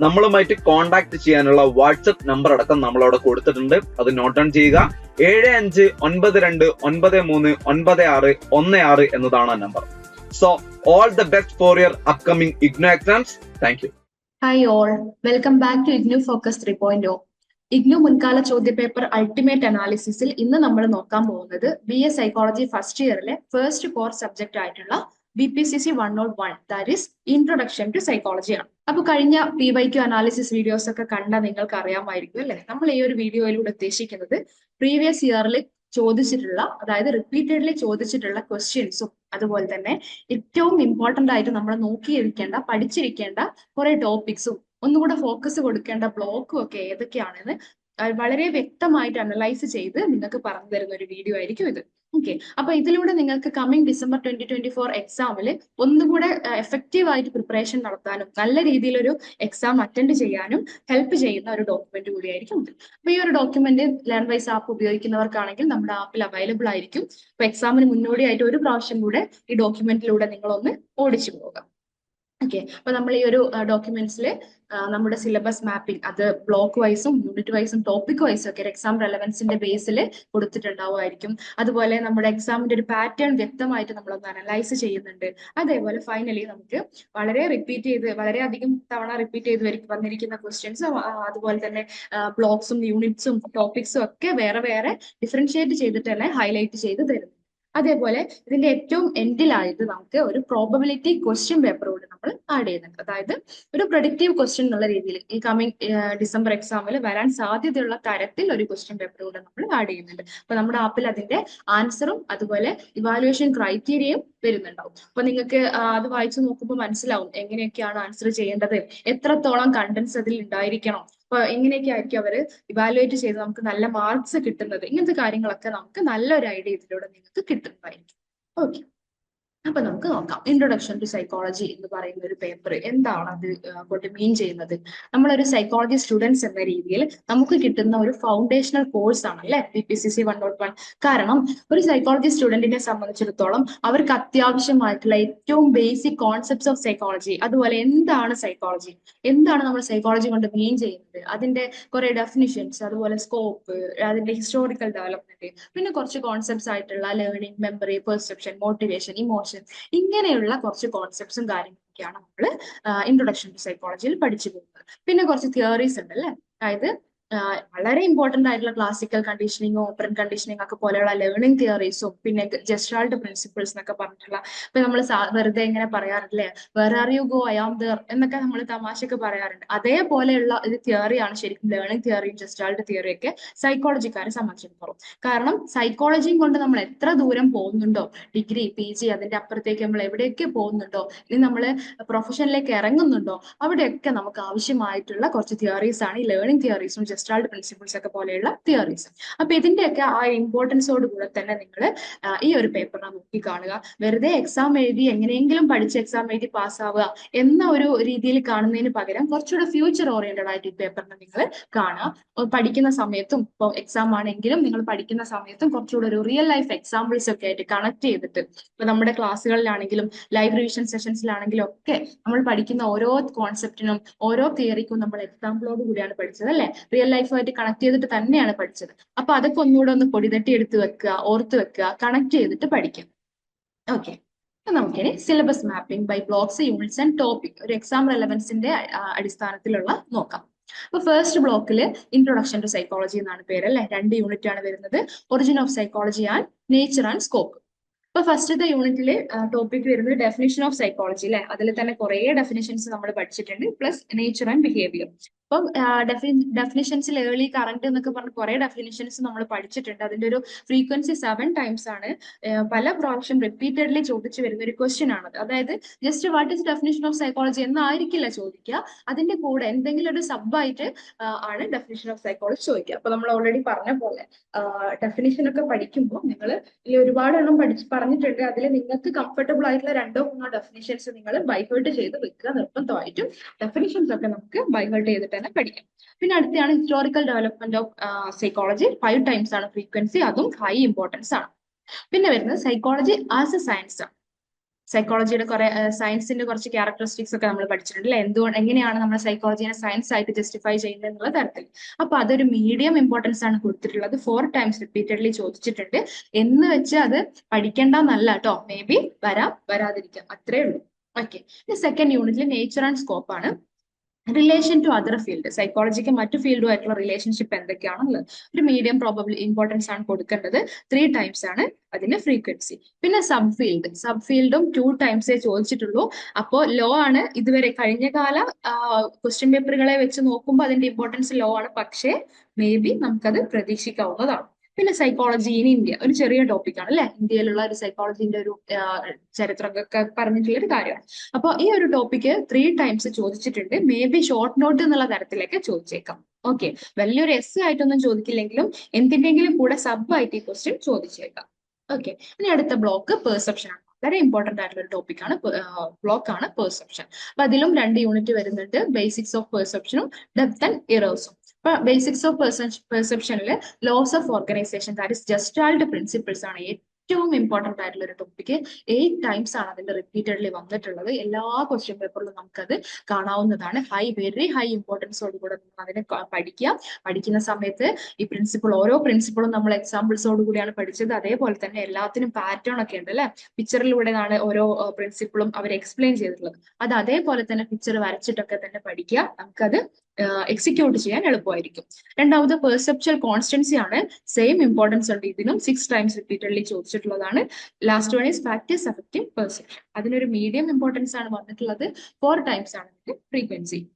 നമ്മളുമായിട്ട് കോൺടാക്ട് ചെയ്യാനുള്ള WhatsApp number അടക്കം നമ്മൾ അവിടെ കൊടുത്തിട്ടുണ്ട്. അത് നോട്ട് ഡൗൺ ചെയ്യുക. ഏഴ് അഞ്ച് ഒൻപത് രണ്ട് ഒൻപത് മൂന്ന് ഒൻപത് ആറ് ഒന്ന് ആറ് എന്നതാണ് ആ number so all the best for your upcoming IGNOU exams thank you hi all welcome back to IGNOU focus three point IGNOU മുൻകാല ചോദ്യപേപ്പർ അൾട്ടിമേറ്റ് അനാലിസിസിൽ ഇന്ന് നമ്മൾ നോക്കാൻ പോകുന്നത് ബി എ സൈക്കോളജി ഫസ്റ്റ് ഇയറിലെ ഫസ്റ്റ് കോർ സബ്ജക്റ്റ് ആയിട്ടുള്ള B P C C one not one that is introduction to psychology ആണ്. അപ്പൊ കഴിഞ്ഞ P Y Q analysis videos ഒക്കെ കണ്ടാൽ നിങ്ങൾക്ക് അറിയാമായിരിക്കും അല്ലെ? നമ്മൾ ഈ ഒരു വീഡിയോയിലൂടെ ഉദ്ദേശിക്കുന്നത് പ്രീവിയസ് ഇയറിൽ ചോദിച്ചിട്ടുള്ള അതായത് റിപ്പീറ്റഡ്ലി ചോദിച്ചിട്ടുള്ള ക്വസ്റ്റ്യൻസും അതുപോലെ തന്നെ ഏറ്റവും ഇമ്പോർട്ടന്റ് ആയിട്ട് നമ്മൾ നോക്കിയിരിക്കേണ്ട പഠിച്ചിരിക്കേണ്ട കുറെ ടോപ്പിക്സും ഒന്നുകൂടെ ഫോക്കസ് കൊടുക്കേണ്ട ബ്ലോക്കും ഒക്കെ ഏതൊക്കെയാണെന്ന് വളരെ വ്യക്തമായിട്ട് അനലൈസ് ചെയ്ത് നിങ്ങൾക്ക് പറഞ്ഞു തരുന്ന ഒരു വീഡിയോ ആയിരിക്കും ഇത്. ഓക്കെ അപ്പൊ ഇതിലൂടെ നിങ്ങൾക്ക് coming December twenty twenty four എക്സാമിൽ ഒന്നുകൂടെ എഫക്റ്റീവ് ആയിട്ട് പ്രിപ്പറേഷൻ നടത്താനും നല്ല രീതിയിലൊരു എക്സാം അറ്റൻഡ് ചെയ്യാനും ഹെൽപ്പ് ചെയ്യുന്ന ഒരു ഡോക്യുമെന്റ് കൂടിയായിരിക്കും ഇത്. അപ്പൊ ഈ ഒരു ഡോക്യുമെന്റ് ലേൺ വൈസ് ആപ്പ് ഉപയോഗിക്കുന്നവർക്കാണെങ്കിൽ നമ്മുടെ ആപ്പിൽ അവൈലബിൾ ആയിരിക്കും. അപ്പൊ എക്സാമിന് മുന്നോടിയായിട്ട് ഒരു പ്രാവശ്യം കൂടെ ഈ ഡോക്യുമെന്റിലൂടെ നിങ്ങളൊന്ന് ഓടിച്ചു പോകാം. ഓക്കെ അപ്പൊ നമ്മൾ ഈ ഒരു ഡോക്യുമെന്റ്സിൽ നമ്മുടെ സിലബസ് മാപ്പിംഗ് അത് ബ്ലോക്ക് വൈസും യൂണിറ്റ് വൈസും ടോപ്പിക് വൈസും ഒക്കെ എക്സാം റെലവൻസിന്റെ ബേസിൽ കൊടുത്തിട്ടുണ്ടാവുമായിരിക്കും. അതുപോലെ നമ്മുടെ എക്സാമിന്റെ ഒരു പാറ്റേൺ വ്യക്തമായിട്ട് നമ്മളൊന്ന് അനലൈസ് ചെയ്യുന്നുണ്ട്. അതേപോലെ ഫൈനലി നമുക്ക് വളരെ റിപ്പീറ്റ് ചെയ്ത് വളരെയധികം തവണ റിപ്പീറ്റ് ചെയ്ത് വന്നിരിക്കുന്ന ക്വസ്റ്റ്യൻസ് അതുപോലെ തന്നെ ബ്ലോക്സും യൂണിറ്റ്സും ടോപ്പിക്സും ഒക്കെ വേറെ വേറെ ഡിഫറൻഷിയേറ്റ് ചെയ്തിട്ട് തന്നെ ഹൈലൈറ്റ് ചെയ്ത് തരുന്നു അതേപോലെ ഇതിന്റെ ഏറ്റവും എൻഡിലായിട്ട് നമുക്ക് ഒരു പ്രോബബിലിറ്റി ക്വസ്റ്റ്യൻ പേപ്പർ കൂടി നമ്മൾ ആഡ് ചെയ്യുന്നുണ്ട്. അതായത് ഒരു പ്രൊഡിക്റ്റീവ് ക്വസ്റ്റ്യൻ എന്നുള്ള രീതിയിൽ ഈ കമ്മിങ് ഡിസംബർ എക്സാമിൽ വരാൻ സാധ്യതയുള്ള തരത്തിൽ ഒരു ക്വസ്റ്റ്യൻ പേപ്പർ കൂടെ നമ്മൾ ആഡ് ചെയ്യുന്നുണ്ട്. അപ്പൊ നമ്മുടെ ആപ്പിൽ അതിന്റെ ആൻസറും അതുപോലെ ഇവാലുവേഷൻ ക്രൈറ്റീരിയയും വരുന്നുണ്ടാവും. അപ്പൊ നിങ്ങൾക്ക് അത് വായിച്ചു നോക്കുമ്പോൾ മനസ്സിലാവും എങ്ങനെയൊക്കെയാണ് ആൻസർ ചെയ്യേണ്ടത്? എത്രത്തോളം കണ്ടൻസ് അതിൽ ഉണ്ടായിരിക്കണം? അപ്പൊ എങ്ങനെയൊക്കെ ആയിരിക്കും അവർ ഇവാലുവേറ്റ് ചെയ്ത് നമുക്ക് നല്ല മാർക്സ് കിട്ടുന്നത്. ഇങ്ങനത്തെ കാര്യങ്ങളൊക്കെ നമുക്ക് നല്ലൊരു ഐഡിയ ഇതിലൂടെ നിങ്ങൾക്ക് കിട്ടുന്നതായിരിക്കും. ഓക്കെ അപ്പൊ നമുക്ക് നോക്കാം. ഇൻട്രൊഡക്ഷൻ ടു സൈക്കോളജി എന്ന് പറയുന്ന ഒരു പേപ്പർ എന്താണ് അത് കൊണ്ട് മീൻ ചെയ്യുന്നത്? നമ്മളൊരു സൈക്കോളജി സ്റ്റുഡൻസ് എന്ന രീതിയിൽ നമുക്ക് കിട്ടുന്ന ഒരു ഫൗണ്ടേഷണൽ കോഴ്സ് ആണ് അല്ലെ B P C C one dot one കാരണം ഒരു സൈക്കോളജി സ്റ്റുഡന്റിനെ സംബന്ധിച്ചിടത്തോളം അവർക്ക് അത്യാവശ്യമായിട്ടുള്ള ഏറ്റവും ബേസിക് കോൺസെപ്റ്റ്സ് ഓഫ് സൈക്കോളജി അതുപോലെ എന്താണ് സൈക്കോളജി എന്താണ് നമ്മൾ സൈക്കോളജി കൊണ്ട് മീൻ ചെയ്യുന്നത്? അതിന്റെ കുറെ ഡെഫിനിഷൻസ് അതുപോലെ സ്കോപ്പ് അതിന്റെ ഹിസ്റ്റോറിക്കൽ ഡെവലപ്മെന്റ് പിന്നെ കുറച്ച് കോൺസെപ്റ്റ്സ് ആയിട്ടുള്ള learning memory perception motivation emotion ഇങ്ങനെയുള്ള കുറച്ച് കോൺസെപ്റ്റ്സും കാര്യങ്ങളൊക്കെയാണ് നമ്മൾ ഇൻട്രൊഡക്ഷൻ ടു സൈക്കോളജിയിൽ പഠിച്ചു പോകുന്നത്. പിന്നെ കുറച്ച് തിയറീസ് ഉണ്ട് അല്ലെ? അതായത് വളരെ ഇമ്പോർട്ടന്റ് ആയിട്ടുള്ള ക്ലാസിക്കൽ കണ്ടീഷനിങ്ങും ഓപ്പറൻ കണ്ടീഷനിങ് ഒക്കെ പോലെയുള്ള ലേണിംഗ് തിയറീസും പിന്നെ ജസ്റ്റാൾട്ട് പ്രിൻസിപ്പിൾസ് എന്നൊക്കെ പറഞ്ഞിട്ടുള്ള ഇപ്പൊ നമ്മൾ വെറുതെ ഇങ്ങനെ പറയാറില്ലേ where are you go I am there എന്നൊക്കെ നമ്മൾ തമാശയൊക്കെ പറയാറുണ്ട്. അതേപോലെയുള്ള ഒരു തിയറിയാണ് ശരിക്കും ലേണിംഗ് തിയറിയും ജസ്റ്റാൾട്ട് തിയറിയും ഒക്കെ സൈക്കോളജിക്കാരെ സംബന്ധിച്ചിടത്തോളം. കാരണം സൈക്കോളജിയും കൊണ്ട് നമ്മൾ എത്ര ദൂരം പോകുന്നുണ്ടോ ഡിഗ്രി പി ജി അതിന്റെ അപ്പുറത്തേക്ക് നമ്മൾ എവിടെയൊക്കെ പോകുന്നുണ്ടോ ഇനി നമ്മൾ പ്രൊഫഷനിലേക്ക് ഇറങ്ങുന്നുണ്ടോ അവിടെയൊക്കെ നമുക്ക് ആവശ്യമായിട്ടുള്ള കുറച്ച് തിയറീസ് ആണ് ഈ ലേണിംഗ് തിയറീസും ജസ്റ്റാൾട്ട് പ്രിൻസിപ്പിൾസ് ഒക്കെ പോലെയുള്ള തിയറീസ് അപ്പൊ ഇതിന്റെയൊക്കെ ആ ഇമ്പോർട്ടൻസോട് കൂടെ തന്നെ നിങ്ങൾ ഈ ഒരു പേപ്പറിനെ നോക്കി കാണുക. വെറുതെ എക്സാം എഴുതി എങ്ങനെയെങ്കിലും പഠിച്ച് എക്സാം എഴുതി പാസ്സാവുക എന്ന ഒരു രീതിയിൽ കാണുന്നതിന് പകരം കുറച്ചുകൂടെ ഫ്യൂച്ചർ ഓറിയന്റഡ് ആയിട്ട് ഈ പേപ്പറിനെ നിങ്ങൾ കാണുക. പഠിക്കുന്ന സമയത്തും ഇപ്പോൾ എക്സാം ആണെങ്കിലും നിങ്ങൾ പഠിക്കുന്ന സമയത്തും കുറച്ചുകൂടെ ഒരു റിയൽ ലൈഫ് എക്സാമ്പിൾസ് ഒക്കെ ആയിട്ട് കണക്ട് ചെയ്തിട്ട് ഇപ്പൊ നമ്മുടെ ക്ലാസ്സുകളിലാണെങ്കിലും ലൈവ് റിവിഷൻ സെഷൻസിലാണെങ്കിലും ഒക്കെ നമ്മൾ പഠിക്കുന്ന ഓരോ കോൺസെപ്റ്റിനും ഓരോ തിയറിക്കും നമ്മൾ എക്സാമ്പിളോട് കൂടിയാണ് പഠിച്ചത് അല്ലെ? ലൈഫുമായിട്ട് കണക്ട് ചെയ്തിട്ട് തന്നെയാണ് പഠിച്ചത്. അപ്പൊ അതൊക്കെ ഒന്നുകൂടെ ഒന്ന് പൊടിതട്ടി എടുത്ത് വെക്കുക ഓർത്ത് വെക്കുക കണക്ട് ചെയ്തിട്ട് പഠിക്കുക ഓക്കെ നമുക്കിനി syllabus mapping by blocks units and topic ഒരു എക്സാം റെലവൻസിന്റെ അടിസ്ഥാനത്തിലുള്ള നോക്കാം. അപ്പൊ ഫസ്റ്റ് ബ്ലോക്കിൽ ഇൻട്രൊഡക്ഷൻ ടു സൈക്കോളജി എന്നാണ് പേര് അല്ലെ? രണ്ട് യൂണിറ്റ് ആണ് വരുന്നത്. Origin of psychology and nature and scope അപ്പൊ ഫസ്റ്റത്തെ യൂണിറ്റിൽ ടോപ്പിക് വരുന്നത് ഡെഫിനേഷൻ ഓഫ് സൈക്കോളജി അല്ലെ അതിൽ തന്നെ കുറെ ഡെഫിനേഷൻസ് നമ്മൾ പഠിച്ചിട്ടുണ്ട് പ്ലസ് നേച്ചർ ആൻഡ് ബിഹേവിയർ അപ്പം ഡെഫിനിഷൻസിൽ ഏർലി കറണ്ട് എന്നൊക്കെ പറഞ്ഞ കുറെ ഡെഫിനിഷൻസ് നമ്മൾ പഠിച്ചിട്ടുണ്ട്. അതിന്റെ ഒരു ഫ്രീക്വൻസി സെവൻ ടൈംസ് ആണ്. പല പ്രാവശ്യം റിപ്പീറ്റഡ്ലി ചോദിച്ചു വരുന്ന ഒരു ക്വസ്റ്റ്യൻ ആണ് അതായത് just what is definition of psychology എന്നായിരിക്കില്ല ചോദിക്കുക അതിന്റെ കൂടെ എന്തെങ്കിലും ഒരു സബ് ആയിട്ട് ആണ് ഡെഫിനിഷൻ ഓഫ് സൈക്കോളജി ചോദിക്കുക അപ്പൊ നമ്മൾ ഓൾറെഡി പറഞ്ഞ പോലെ ഡെഫിനിഷൻ ഒക്കെ പഠിക്കുമ്പോൾ നിങ്ങൾ ഈ ഒരുപാട് എണ്ണം പഠിച്ച് പറഞ്ഞിട്ടുണ്ട്. അതിൽ നിങ്ങൾക്ക് കംഫർട്ടബിൾ ആയിട്ടുള്ള രണ്ടോ മൂന്നോ ഡെഫിനിഷൻസ് നിങ്ങൾ ബൈഹേർട്ട് ചെയ്ത് വെക്കുക നിർബന്ധമായിട്ടും. ഡെഫിനിഷൻസ് ഒക്കെ നമുക്ക് ബൈഹേർട്ട് ചെയ്തിട്ട് തന്നെ പഠിക്കാം. പിന്നെ അടുത്താണ് historical development of psychology five times ആണ് ഫ്രീക്വൻസി അതും ഹൈ ഇമ്പോർട്ടൻസ് ആണ്. പിന്നെ വരുന്നത് സൈക്കോളജി ആസ് എ സയൻസ് ആണ്. സൈക്കോളജിയുടെ കുറെ സയൻസിന്റെ കുറച്ച് ക്യാരക്ടറിസ്റ്റിക്സ് ഒക്കെ നമ്മൾ പഠിച്ചിട്ടുണ്ട് അല്ലെ? എന്തുകൊണ്ട് എങ്ങനെയാണ് നമ്മൾ സൈക്കോളജിനെ സയൻസ് ആയിട്ട് ജസ്റ്റിഫൈ ചെയ്യുന്നത് എന്നുള്ള തരത്തിൽ. അപ്പൊ അതൊരു മീഡിയം ഇമ്പോർട്ടൻസ് ആണ് കൊടുത്തിട്ടുള്ളത്. ഫോർ ടൈംസ് റിപ്പീറ്റഡ്ലി ചോദിച്ചിട്ടുണ്ട്. എന്ന് വെച്ച് അത് പഠിക്കേണ്ടെന്നല്ല കേട്ടോ. മേ ബി വരാം വരാതിരിക്കാം. അത്രേ ഉള്ളൂ. ഓക്കെ സെക്കൻഡ് യൂണിറ്റിൽ നേച്ചർ ആൻഡ് സ്കോപ്പ് ആണ്. റിലേഷൻ ടു അതർ ഫീൽഡ് സൈക്കോളജിക്ക് മറ്റു ഫീൽഡുമായിട്ടുള്ള റിലേഷൻഷിപ്പ് എന്തൊക്കെയാണെന്നുള്ളത്. ഒരു മീഡിയം പ്രോബബിൾ ഇമ്പോർട്ടൻസ് ആണ് കൊടുക്കേണ്ടത്. ത്രീ ടൈംസ് ആണ് അതിന്റെ ഫ്രീക്വൻസി പിന്നെ സബ് ഫീൽഡ് സബ് ഫീൽഡും ടു ടൈംസേ ചോദിച്ചിട്ടുള്ളൂ. അപ്പോ ലോ ആണ് ഇതുവരെ കഴിഞ്ഞ കാല ക്വസ്റ്റ്യൻ പേപ്പറുകളെ വെച്ച് നോക്കുമ്പോൾ അതിന്റെ ഇമ്പോർട്ടൻസ് ലോ ആണ്. പക്ഷേ മേ ബി നമുക്കത് പ്രതീക്ഷിക്കാവുന്നതാണ്. പിന്നെ സൈക്കോളജി ഇൻ ഇന്ത്യ ഒരു ചെറിയ ടോപ്പിക് ആണ് അല്ലെ? ഇന്ത്യയിലുള്ള ഒരു സൈക്കോളജിന്റെ ഒരു ചരിത്രമൊക്കെ പറഞ്ഞിട്ടുള്ള ഒരു കാര്യമാണ്. അപ്പൊ ഈ ഒരു ടോപ്പിക്ക് ത്രീ ടൈംസ് ചോദിച്ചിട്ടുണ്ട്. മേ ബി ഷോർട്ട് നോട്ട് എന്നുള്ള തരത്തിലൊക്കെ ചോദിച്ചേക്കാം. ഓക്കെ വലിയൊരു എസ് ആയിട്ടൊന്നും ചോദിക്കില്ലെങ്കിലും എന്തിന്റെങ്കിലും കൂടെ സബ് ആയിട്ട് ഈ ക്വസ്റ്റ്യൻ ചോദിച്ചേക്കാം. ഓക്കെ ഇനി അടുത്ത ബ്ലോക്ക് പെർസെപ്ഷൻ ആണ്. വളരെ ഇമ്പോർട്ടന്റ് ആയിട്ടുള്ള ഒരു ടോപ്പിക് ആണ് ബ്ലോക്ക് ആണ് പെർസെപ്ഷൻ അപ്പൊ അതിലും രണ്ട് യൂണിറ്റ് വരുന്നുണ്ട്. ബേസിക്സ് ഓഫ് പെർസെപ്ഷനും ഡെപ്ത് ആൻഡ് ഇറേഴ്സും basics of പെർസെപ്ഷനിൽ laws of organisation that is gestalt principles ആണ് ഏറ്റവും ഇമ്പോർട്ടന്റ് ആയിട്ടുള്ള ഒരു ടോപ്പിക് എയ്റ്റ് ടൈംസ് ആണ് അതിന്റെ റിപ്പീറ്റഡ്ലി വന്നിട്ടുള്ളത്. എല്ലാ ക്വസ്റ്റ്യൻ പേപ്പറിലും നമുക്കത് കാണാവുന്നതാണ്. ഹൈ വെരി ഹൈ ഇമ്പോർട്ടൻസോട് കൂടെ നമ്മൾ അതിനെ പഠിക്കുക. പഠിക്കുന്ന സമയത്ത് ഈ പ്രിൻസിപ്പിൾ ഓരോ പ്രിൻസിപ്പിളും നമ്മൾ എക്സാമ്പിൾസോട് കൂടിയാണ് പഠിച്ചത്. അതേപോലെ തന്നെ എല്ലാത്തിനും പാറ്റേൺ ഒക്കെ ഉണ്ട് അല്ലെ? പിക്ചറിലൂടെയാണ് ഓരോ പ്രിൻസിപ്പിളും അവർ എക്സ്പ്ലെയിൻ ചെയ്തിട്ടുള്ളത്. അത് അതേപോലെ തന്നെ പിക്ചർ വരച്ചിട്ടൊക്കെ തന്നെ പഠിക്കുക. നമുക്കത് എക്സിക്യൂട്ട് ചെയ്യാൻ എളുപ്പമായിരിക്കും. രണ്ടാമത് പെർസെപ്ച്വൽ കോൺസ്റ്റൻസി ആണ്. സെയിം ഇമ്പോർട്ടൻസ് ഉണ്ട് ഇതിനും six times repeatedly ചോദിച്ചിട്ടുള്ളതാണ്. Last one is practice affective perception അതിനൊരു മീഡിയം ഇമ്പോർട്ടൻസ് ആണ് വന്നിട്ടുള്ളത്. ഫോർ ടൈംസ് ആണ് ഫ്രീക്വൻസി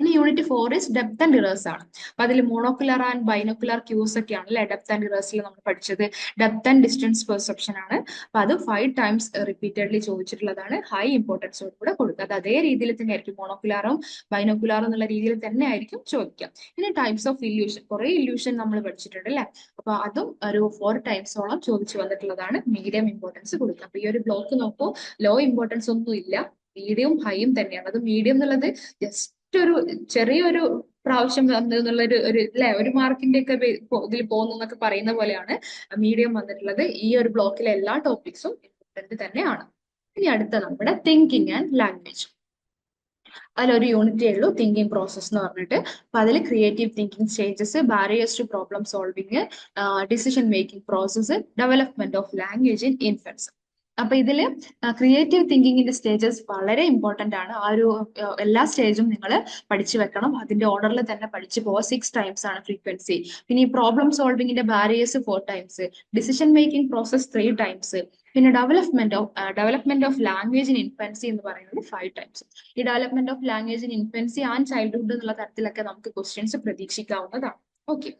ഇനി unit four is depth and errors ആണ്. അപ്പൊ അതിൽ മോണോക്കുലർ ആൻഡ് ബൈനോക്കുലർ ക്യൂസ് ഒക്കെയാണ് അല്ലെ? ഡെപ്ത് ആൻഡ് ഇറേഴ്സിൽ നമ്മൾ പഠിച്ചത്. ഡെപ്ത് ആൻഡ് ഡിസ്റ്റൻസ് പെർസെപ്ഷൻ ആണ്. അപ്പൊ അത് ഫൈവ് ടൈംസ് റിപ്പീറ്റഡ്ലി ചോദിച്ചിട്ടുള്ളതാണ്. ഹൈ ഇമ്പോർട്ടൻസ് കൂടെ കൊടുക്കുക. അത് അതേ രീതിയിൽ തന്നെ ആയിരിക്കും മോണോക്കുലാറും ബൈനോക്കുലാറും എന്നുള്ള രീതിയിൽ തന്നെ ആയിരിക്കും ചോദിക്കുക. ഇനി ടൈപ്സ് ഓഫ് ഇല്യൂഷൻ കുറെ ഇല്യൂഷൻ നമ്മൾ പഠിച്ചിട്ടുണ്ട് അല്ലെ? അപ്പൊ അതും ഒരു ഫോർ ടൈംസോളം ചോദിച്ചു വന്നിട്ടുള്ളതാണ്. മീഡിയം ഇമ്പോർട്ടൻസ് കൊടുക്കുക. അപ്പൊ ഈ ഒരു ബ്ലോക്ക് നോക്കൂ. ലോ ഇമ്പോർട്ടൻസ് ഒന്നും ഇല്ല മീഡിയവും ഹൈയും തന്നെയാണ്. അത് മീഡിയം എന്നുള്ളത് ജസ്റ്റ് ഒരു ചെറിയൊരു പ്രാവശ്യം വന്നു എന്നുള്ള ഒരു ഒരു അല്ലെ? ഒരു മാർക്കിന്റെ ഒക്കെ ഇതിൽ പോകുന്നു എന്നൊക്കെ പറയുന്ന പോലെയാണ് മീഡിയം വന്നിട്ടുള്ളത്. ഈ ഒരു ബ്ലോക്കിലെ എല്ലാ ടോപ്പിക്സും ഇമ്പോർട്ടന്റ് തന്നെയാണ്. ഇനി അടുത്ത നമ്മുടെ തിങ്കിങ് ആൻഡ് ലാംഗ്വേജ് അതിലൊരു യൂണിറ്റേ ഉള്ളൂ തിങ്കിങ് പ്രോസസ് എന്ന് പറഞ്ഞിട്ട്. അപ്പൊ അതിൽ creative thinking stages barriers to problem solving decision making process development of language in infants അപ്പൊ ഇതിൽ ക്രിയേറ്റീവ് തിങ്കിങ്ങിന്റെ സ്റ്റേജസ് വളരെ ഇമ്പോർട്ടന്റ് ആണ്. ആ ഒരു എല്ലാ സ്റ്റേജും നിങ്ങൾ പഠിച്ചു വെക്കണം. അതിന്റെ ഓർഡറിൽ തന്നെ പഠിച്ചു പോവാ സിക്സ് ടൈംസ് ആണ് ഫ്രീക്വൻസി പിന്നെ ഈ problem സോൾവിങ്ങിന്റെ barriers four times decision making process three times പിന്നെ development of development of language in infancy എന്ന് പറയുന്നത് ഫൈവ് ടൈംസ് ഈ development of language in infancy and childhood എന്നുള്ള തരത്തിലൊക്കെ നമുക്ക് ക്വസ്റ്റ്യൻസ് പ്രതീക്ഷിക്കാവുന്നതാണ്. ഓക്കെ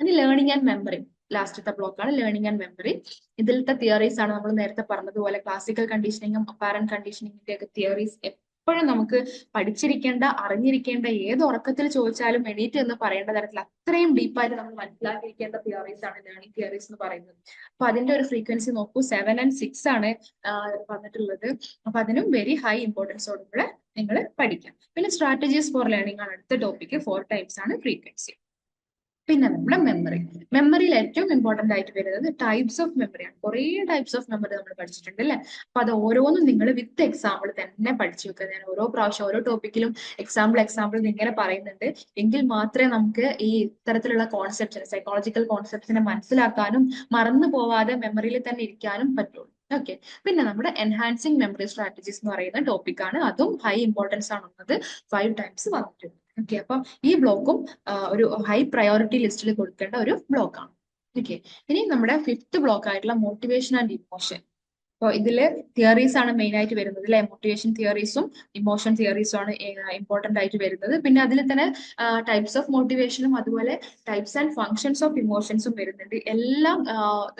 ഇനി ലേണിംഗ് ആൻഡ് മെമ്മറി ലാസ്റ്റത്തെ ബ്ലോക്കാണ് ലേണിംഗ് ആൻഡ് മെമ്മറി ഇതിലത്തെ തിയറീസ് ആണ് നമ്മൾ നേരത്തെ പറഞ്ഞതുപോലെ ക്ലാസിക്കൽ കണ്ടീഷനിങ്ങും അപ്പാരന്റ് കണ്ടീഷനിങ്ങിന്റെ ഒക്കെ തിയറീസ് എപ്പോഴും നമുക്ക് പഠിച്ചിരിക്കേണ്ട അറിഞ്ഞിരിക്കേണ്ട ഏത് ഉറക്കത്തിൽ ചോദിച്ചാലും എണീറ്റ് എന്ന് പറയേണ്ട തരത്തിൽ അത്രയും ഡീപ്പായിട്ട് നമ്മൾ മനസ്സിലാക്കിയിരിക്കേണ്ട തിയറീസ് ആണ് ലേണിംഗ് തിയറീസ് എന്ന് പറയുന്നത്. അപ്പൊ അതിന്റെ ഒരു ഫ്രീക്വൻസി നോക്കൂ സെവൻ ആൻഡ് സിക്സ് ആണ് പറഞ്ഞിട്ടുള്ളത് അപ്പൊ അതിനും വെരി ഹൈ ഇമ്പോർട്ടൻസോടുകൂടെ നിങ്ങൾ പഠിക്കാം. പിന്നെ സ്ട്രാറ്റജീസ് ഫോർ ലേണിംഗ് ആണ് അടുത്ത ടോപ്പിക് ഫോർ ടൈംസ് ആണ് ഫ്രീക്വൻസി പിന്നെ നമ്മുടെ മെമ്മറി മെമ്മറിയിൽ ഏറ്റവും ഇമ്പോർട്ടന്റ് ആയിട്ട് വരുന്നത് ടൈപ്സ് ഓഫ് മെമ്മറിയാണ് കുറേ ടൈപ്സ് ഓഫ് മെമ്മറി നമ്മൾ പഠിച്ചിട്ടുണ്ട് അല്ലേ? അപ്പൊ അത് ഓരോന്നും നിങ്ങൾ വിത്ത് എക്സാമ്പിൾ തന്നെ പഠിച്ചു വെക്കുക ഞാൻ ഓരോ പ്രാവശ്യം ഓരോ ടോപ്പിക്കിലും എക്സാമ്പിൾ എക്സാമ്പിൾ ഇങ്ങനെ പറയുന്നുണ്ട്. എങ്കിൽ മാത്രമേ നമുക്ക് ഈ ഇത്തരത്തിലുള്ള കോൺസെപ്റ്റ്സിനെ സൈക്കോളജിക്കൽ കോൺസെപ്റ്റ്സിനെ മനസ്സിലാക്കാനും മറന്നു പോവാതെ മെമ്മറിയിൽ തന്നെ ഇരിക്കാനും പറ്റുള്ളൂ. ഓക്കെ പിന്നെ നമ്മുടെ എൻഹാൻസിങ് മെമ്മറി സ്ട്രാറ്റജീസ് എന്ന് പറയുന്ന ടോപ്പിക്കാണ് അതും ഹൈ ഇമ്പോർട്ടൻസ് ആണ്. ഉള്ളത് ഫൈവ് ടൈംസ് വന്നിട്ടുണ്ട്. ഓക്കെ അപ്പം ഈ ബ്ലോക്കും ഒരു ഹൈ പ്രയോറിറ്റി ലിസ്റ്റിൽ കൊടുക്കേണ്ട ഒരു ബ്ലോക്കാണ് ഓക്കെ ഇനി നമ്മുടെ ഫിഫ്ത് ബ്ലോക്ക് ആയിട്ടുള്ള മോട്ടിവേഷൻ ആൻഡ് ഇമോഷൻ അപ്പോൾ ഇതിൽ തിയറീസ് ആണ് മെയിൻ ആയിട്ട് വരുന്നത് അല്ലെ മോട്ടിവേഷൻ തിയറീസും ഇമോഷൻ തിയറീസും ആണ് ഇമ്പോർട്ടന്റ് ആയിട്ട് വരുന്നത്. പിന്നെ അതിൽ തന്നെ ടൈപ്സ് ഓഫ് മോട്ടിവേഷനും അതുപോലെ ടൈപ്സ് ആൻഡ് ഫങ്ഷൻസ് ഓഫ് ഇമോഷൻസും വരുന്നുണ്ട്. എല്ലാം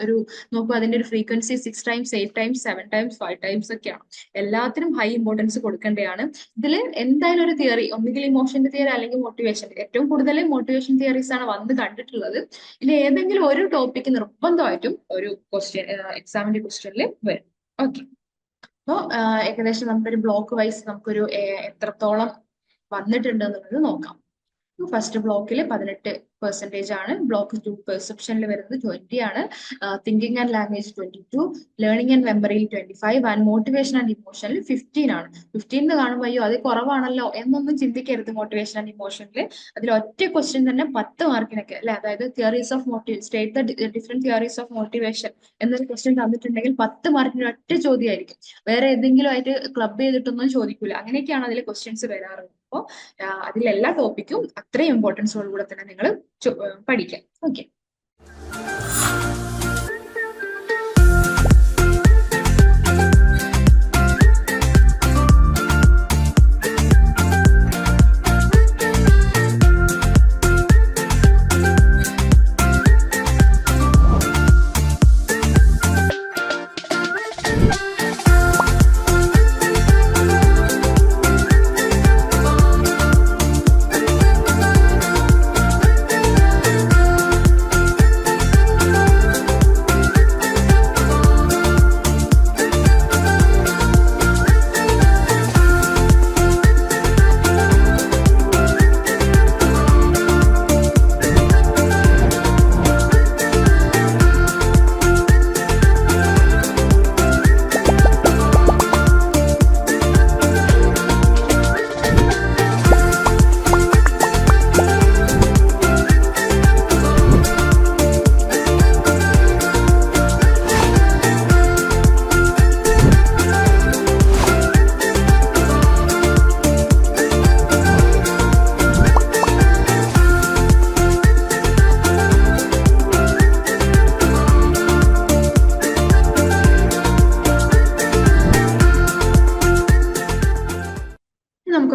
ഒരു നോക്കുക അതിന്റെ ഒരു frequency six times eight times seven times five times ഒക്കെയാണ് എല്ലാത്തിനും ഹൈ ഇമ്പോർട്ടൻസ് കൊടുക്കേണ്ടതാണ്. ഇതിൽ എന്തായാലും ഒരു തിയറി ഒന്നുകിൽ ഇമോഷന്റെ തിയറി അല്ലെങ്കിൽ മോട്ടിവേഷൻ ഏറ്റവും കൂടുതൽ മോട്ടിവേഷൻ തിയറീസ് ആണ് വന്ന് കണ്ടിട്ടുള്ളത്. ഇതിൽ ഏതെങ്കിലും ഒരു ടോപ്പിക്ക് നിർബന്ധമായിട്ടും ഒരു ക്വസ്റ്റ്യൻ എക്സാമിന്റെ ക്വസ്റ്റ്യനിൽ വരും. ഓക്കെ അപ്പോൾ ഏകദേശം നമുക്കൊരു ബ്ലോക്ക് വൈസ് നമുക്കൊരു എത്രത്തോളം വന്നിട്ടുണ്ട് എന്നുള്ളത് നോക്കാം ഫസ്റ്റ് ബ്ലോക്കിൽ പതിനെട്ട് പെർസെന്റേജ് ആണ്. ബ്ലോക്ക് ടു പെർസെപ്ഷനിൽ വരുന്നത് ട്വന്റി ആണ്. Thinking and language twenty two learning and മെമ്മറിയിൽ twenty five and motivation and ഇമോഷനിൽ fifteen ആണ്. ഫിഫ്റ്റീൻ എന്ന് കാണുമ്പോൾ അയ്യോ അത് കുറവാണല്ലോ എന്നൊന്നും ചിന്തിക്കരുത് മോട്ടിവേഷൻ ആൻഡ് ഇമോഷനിൽ അതിൽ ഒറ്റ ക്വസ്റ്റ്യൻ തന്നെ പത്ത് മാർക്കിനൊക്കെ അല്ലെ? അതായത് theories of motive state the different theories of motivation എന്നൊരു ക്വസ്റ്റ്യൻ തന്നിട്ടുണ്ടെങ്കിൽ പത്ത് മാർക്കിന് ഒറ്റ ചോദ്യമായിരിക്കും. വേറെ ഏതെങ്കിലും ആയിട്ട് ക്ലബ് ചെയ്തിട്ടൊന്നും ചോദിക്കില്ല അങ്ങനെയൊക്കെയാണ് അതിൽ ക്വസ്റ്റ്യൻസ് വരാറുള്ളത്. അപ്പോൾ അതിലെല്ലാ ടോപ്പിക്കും അത്രയും ഇമ്പോർട്ടൻസോടുകൂടെ തന്നെ നിങ്ങൾ പഠിക്കാം. ഓക്കെ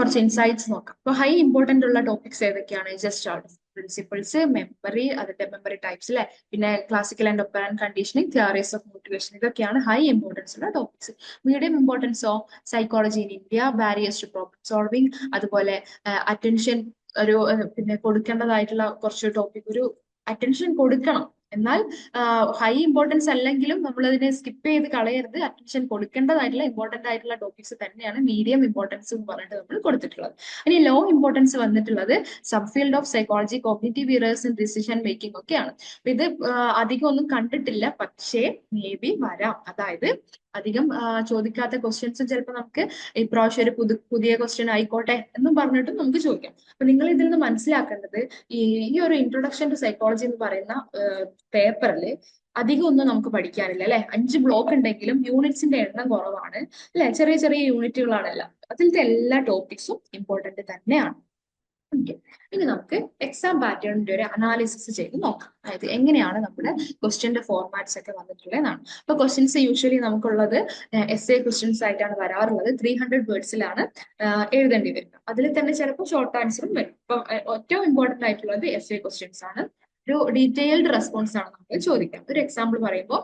കുറച്ച് ഇൻസൈറ്റ്സ് നോക്കാം. അപ്പൊ ഹൈ ഇമ്പോർട്ടന്റ് ഉള്ള ടോപ്പിക്സ് ഏതൊക്കെയാണ്? ജസ്റ്റ് പ്രിൻസിപ്പിൾസ് മെമ്മറി അതിന്റെ മെമ്മറി ടൈപ്സ് അല്ലെ പിന്നെ classical and operant conditioning theories of motivation ഇതൊക്കെയാണ് ഹൈ ഇമ്പോർട്ടൻസ് ഉള്ള topics medium importance of psychology in India barriers to problem solving അതുപോലെ അറ്റൻഷൻ ഒരു പിന്നെ കൊടുക്കേണ്ടതായിട്ടുള്ള കുറച്ച് ടോപ്പിക് ഒരു അറ്റൻഷൻ കൊടുക്കണം. എന്നാൽ ഹൈ ഇമ്പോർട്ടൻസ് അല്ലെങ്കിലും നമ്മൾ അതിനെ സ്കിപ്പ് ചെയ്ത് കളയരുത്. അറ്റൻഷൻ കൊടുക്കേണ്ടതായിട്ടുള്ള ഇമ്പോർട്ടന്റ് ആയിട്ടുള്ള ടോപ്പിക്സ് തന്നെയാണ് മീഡിയം ഇമ്പോർട്ടൻസ് എന്ന് പറഞ്ഞിട്ട് നമ്മൾ കൊടുത്തിട്ടുള്ളത്. ഇനി ലോ ഇമ്പോർട്ടൻസ് വന്നിട്ടുള്ളത് sub field of psychology cognitive errors in decision making ഒക്കെയാണ്. ഇത് അധികം ഒന്നും കണ്ടിട്ടില്ല. പക്ഷേ മേ ബി വരാം. അതായത് അധികം ചോദിക്കാത്ത ക്വസ്റ്റ്യൻസും ചിലപ്പോൾ നമുക്ക് ഇപ്രാവശ്യം ഒരു പുതു പുതിയ ക്വസ്റ്റ്യൻ ആയിക്കോട്ടെ എന്നും പറഞ്ഞിട്ടും നമുക്ക് ചോദിക്കാം. അപ്പൊ നിങ്ങൾ ഇതിൽ നിന്ന് മനസ്സിലാക്കേണ്ടത് ഈ ഈ ഒരു ഇൻട്രൊഡക്ഷൻ ടു സൈക്കോളജി എന്ന് പറയുന്ന പേപ്പറിൽ അധികം ഒന്നും നമുക്ക് പഠിക്കാനില്ല അല്ലെ? അഞ്ച് ബ്ലോക്ക് ഉണ്ടെങ്കിലും യൂണിറ്റ്സിന്റെ എണ്ണം കുറവാണ് അല്ലെ? ചെറിയ ചെറിയ യൂണിറ്റുകളാണല്ലോ അതിലത്തെ എല്ലാ ടോപ്പിക്സും ഇമ്പോർട്ടന്റ് തന്നെയാണ്. ഇനി നമുക്ക് എക്സാം പാറ്റേണിന്റെ ഒരു അനാലിസിസ് ചെയ്ത് നോക്കാം. അതായത് എങ്ങനെയാണ് നമ്മുടെ ക്വസ്റ്റ്യന്റെ ഫോർമാറ്റ്സ് ഒക്കെ വന്നിട്ടുള്ളതെന്നാണ് അപ്പൊ ക്വസ്റ്റ്യൻസ് യൂഷ്വലി നമുക്കുള്ളത് എസ് എ ക്വസ്റ്റ്യൻസ് ആയിട്ടാണ് വരാറുള്ളത്. ത്രീ ഹൺഡ്രഡ് വേർഡ്സിലാണ് എഴുതേണ്ടി വരുന്നത്. അതിൽ തന്നെ ചിലപ്പോൾ ഷോർട്ട് ആൻസറും വരും. ഇപ്പൊ ഏറ്റവും ഇമ്പോർട്ടന്റ് ആയിട്ടുള്ളത് എസ് എ ക്വസ്റ്റ്യൻസ് ആണ്. ഒരു ഡീറ്റെയിൽഡ് റെസ്പോൺസ് ആണ് നമുക്ക് ചോദിക്കാം ഒരു എക്സാമ്പിൾ പറയുമ്പോൾ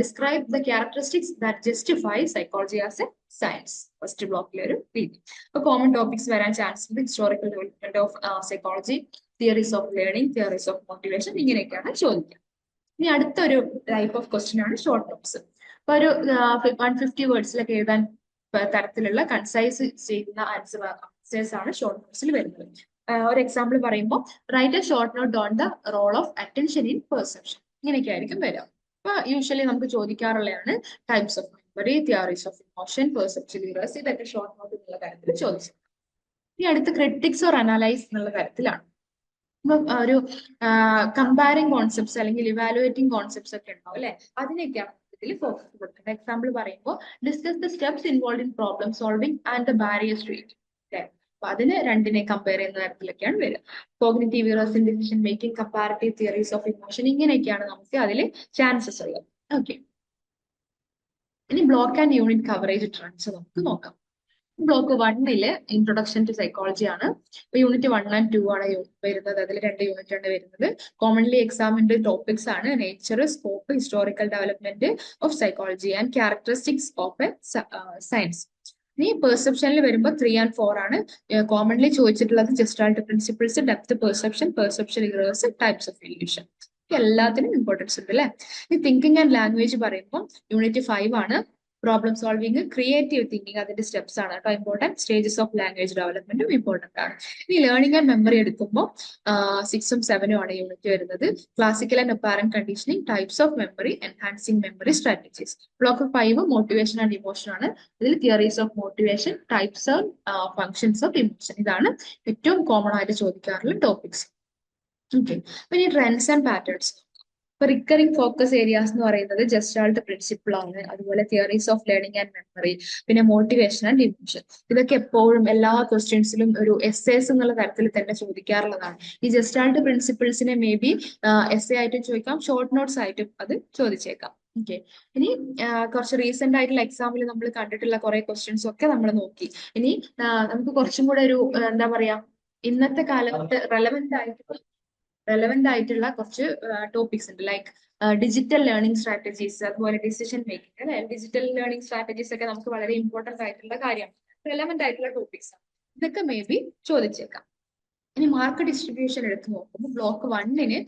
describe the characteristics that justify psychology as a science first ബ്ലോക്കിലെ ഒരു രീതി. അപ്പൊ കോമൺ ടോപ്പിക്സ് വരാൻ ചാൻസ് ഉണ്ട്. Historical development of psychology theories of learning theories of motivation ഇങ്ങനെയൊക്കെയാണ് ചോദിക്കുക. ഇനി അടുത്തൊരു ടൈപ്പ് ഓഫ് ക്വസ്റ്റ്യൻ ആണ് ഷോർട്ട് നോട്ട്സ് അപ്പൊ ഒരു വൺ ഫിഫ്റ്റി വേർഡ്സിലൊക്കെ എഴുതാൻ തരത്തിലുള്ള കൺസൈസ് ചെയ്യുന്ന ആൻസർ ആൻസേഴ്സ് ആണ് ഷോർട്ട് നോട്ട്സിൽ വരുന്നത്. ഒരു എക്സാമ്പിൾ പറയുമ്പോൾ write a short note on the role of attention in perception ഇങ്ങനെയൊക്കെ ആയിരിക്കും വരിക. അപ്പൊ യൂഷ്വലി നമുക്ക് ചോദിക്കാറുള്ളതാണ് types of memory theories of emotion perception errors ഇതൊക്കെ ഷോർട്ട് നോട്ട് എന്നുള്ള കാര്യത്തിൽ ചോദിച്ചു. ഇനി അടുത്ത് ക്രിട്ടിക്സ് ഓർ അനലൈസ് എന്നുള്ള കാര്യത്തിലാണ് ഒരു കമ്പാരിങ് കോൺസെപ്റ്റ്സ് അല്ലെങ്കിൽ ഇവാലുവേറ്റിംഗ് കോൺസെപ്റ്റ്സ് ഒക്കെ ഉണ്ടാവും അല്ലെ? അതിനൊക്കെയാണ് ഫോക്കസ് കൊടുക്കുന്നത് എക്സാമ്പിൾ പറയുമ്പോൾ discuss the steps involve in problem solving and the barrier street അല്ലെ അപ്പൊ അതിന് രണ്ടിനെ കമ്പയർ ചെയ്യുന്ന തരത്തിലൊക്കെയാണ് വരിക. Cognitive errors in decision making comparative theories of emotion ഇങ്ങനെയൊക്കെയാണ് നമുക്ക് അതിൽ ചാൻസസ് ഉള്ളത്. ഓക്കെ ഇനി block and unit coverage trends നമുക്ക് നോക്കാം. ബ്ലോക്ക് വണ്ണിൽ ഇൻട്രൊഡക്ഷൻ ടു സൈക്കോളജി ആണ്. ഇപ്പൊ യൂണിറ്റ് വൺ ആൻഡ് ടു ആണ് വരുന്നത്. അതിൽ രണ്ട് യൂണിറ്റ് ആണ് വരുന്നത്. കോമൺലി എക്സാമിന്റെ ടോപ്പിക്സ് ആണ് nature scope historical development of psychology and characteristics of a science ഇനി പെർസെപ്ഷനിൽ വരുമ്പോൾ ത്രീ ആൻഡ് ഫോർ ആണ്. കോമൺലി ചോദിച്ചിട്ടുള്ളത് just gestalt principles depth perception perception errors types of illusion എല്ലാത്തിനും ഇമ്പോർട്ടൻസ് ഉണ്ട് അല്ലെ ഈ തിങ്കിങ് ആൻഡ് ലാംഗ്വേജ് പറയുമ്പോൾ യൂണിറ്റ് ഫൈവ് ആണ്. പ്രോബ്ലം സോൾവിങ് ക്രിയേറ്റീവ് തിങ്കിങ് അതിന്റെ സ്റ്റെപ്സ് ആണ് കേട്ടോ ഇമ്പോർട്ടന്റ് സ്റ്റേജസ് ഓഫ് ലാംഗ്വേജ് ഡെവലപ്മെന്റും ഇമ്പോർട്ടന്റ് ആണ്. ഇനി ലേണിംഗ് ആൻഡ് മെമ്മറി എടുക്കുമ്പോൾ സിക്സും സെവനും ആണ് യൂണിറ്റ് വരുന്നത്. Classical and operant conditioning types of memory enhancing memory strategies block five motivation and emotion ആണ്. ഇതിൽ theories of motivation types of functions of emotion ഇതാണ് ഏറ്റവും കോമൺ ആയിട്ട് ചോദിക്കാറുള്ള ടോപ്പിക്സ് ഓക്കെ ഈ ട്രെൻഡ്സ് ആൻഡ് പാറ്റേൺസ് ഇപ്പൊ റിക്കറിംഗ് ഫോക്കസ് ഏരിയാസ് എന്ന് പറയുന്നത് ജസ്റ്റാൾട്ട് പ്രിൻസിപ്പിൾ ആണ്. അതുപോലെ theories of learning and memory പിന്നെ മോട്ടിവേഷൻ ആൻഡ് ഇമോഷൻ ഇതൊക്കെ എപ്പോഴും എല്ലാ ക്വസ്റ്റ്യൻസിലും ഒരു എസ് എസ് എന്നുള്ള തരത്തിൽ തന്നെ ചോദിക്കാറുള്ളതാണ്. ഈ ജസ്റ്റാൾട്ട് പ്രിൻസിപ്പിൾസിനെ മേ ബി എസ് എ ആയിട്ടും ചോദിക്കാം ഷോർട്ട് നോട്ട്സ് ആയിട്ടും അത് ചോദിച്ചേക്കാം. ഓക്കെ ഇനി കുറച്ച് റീസെന്റ് ആയിട്ടുള്ള എക്സാമ്പിൾ നമ്മൾ കണ്ടിട്ടുള്ള കുറെ ക്വസ്റ്റ്യൻസ് ഒക്കെ നമ്മൾ നോക്കി. ഇനി നമുക്ക് കുറച്ചും കൂടെ ഒരു എന്താ പറയാ ഇന്നത്തെ കാലത്ത് റെലവെന്റ് ആയിട്ടുള്ള റെലവെന്റ് ആയിട്ടുള്ള കുറച്ച് ടോപ്പിക്സ് ഉണ്ട്. ലൈക്ക് ഡിജിറ്റൽ ലേണിംഗ് സ്ട്രാറ്റജീസ് അതുപോലെ ഡിസിഷൻ മേക്കിംഗ് അല്ലെ? ഡിജിറ്റൽ ലേണിംഗ് സ്ട്രാറ്റജീസ് ഒക്കെ നമുക്ക് വളരെ ഇമ്പോർട്ടന്റ് ആയിട്ടുള്ള കാര്യം റെലവെന്റ് ആയിട്ടുള്ള ടോപ്പിക്സ് ആണ്. ഇതൊക്കെ മേ ബി ചോദിച്ചേക്കാം. ഇനി മാർക്ക് ഡിസ്ട്രിബ്യൂഷൻ എടുത്ത് നോക്കുമ്പോൾ ബ്ലോക്ക് വണ്ണിന്